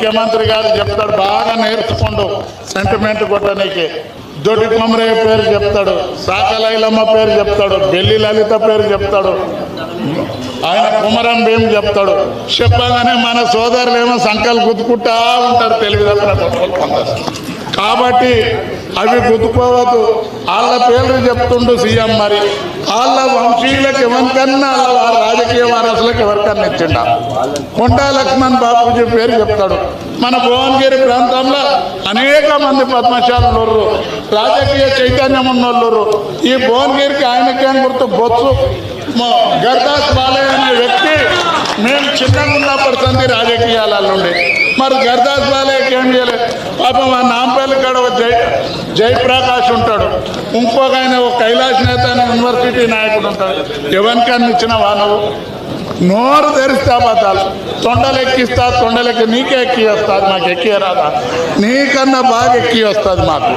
ముఖ్యమంత్రి గారు చెప్తాడు బాగా నేర్చుకోండు. సెంటిమెంట్ కొట్టడానికి దొడ్డి కొమరయ్య పేరు చెప్తాడు సాకలైలమ్మ పేరు చెప్తాడు బెల్లి లలిత పేరు చెప్తాడు. ఆయన కుమరం భీం చెప్తాడు. చెప్పగానే మన సోదరులేమో సంకల్ గుద్దుకుంటా ఉంటారు తెలుగుదేశం కాబట్టి అవి గుర్తుకోవద్దు. వాళ్ళ పేర్లు చెప్తుండు సీఎం మరి. వాళ్ళ వంశీయులకు ఎవరికన్నా వాళ్ళ రాజకీయ వారసులకు ఎవరికన్నా ఇచ్చిండ? కొండా లక్ష్మణ్ బాపూజీ పేరు చెప్తాడు. మన భువనగిరి ప్రాంతంలో అనేక మంది పద్మశాలు రాజకీయ చైతన్యం ఉన్నోళ్ళు ఈ భువనగిరికి ఆయనకేం గుర్తు? బొత్సు. గర్దాస్ బాలయ్య అనే వ్యక్తి మేము చిన్నగా ఉన్నప్పటి సంది రాజకీయాలలో ఉండే. మరి గర్దాస్ బాలయ్యకి ఏం చేయలేదు పాపం ఆ నాంపల్లి కాడ ఒక జై జయప్రకాష్ ఉంటాడు. ఇంకొక ఆయన ఒక కైలాస్ నేత అనే యూనివర్సిటీ నాయకుడు ఉంటాడు. ఎవరికన్నా ఇచ్చిన వానవు. నోరు తెరిస్తే అబద్ధాలు. తొండలెక్కిస్తా తొండలెక్కి నీకే ఎక్కి వస్తుంది మాకు ఎక్కి రాదా నీకన్నా బాగా ఎక్కి వస్తుంది మాకు.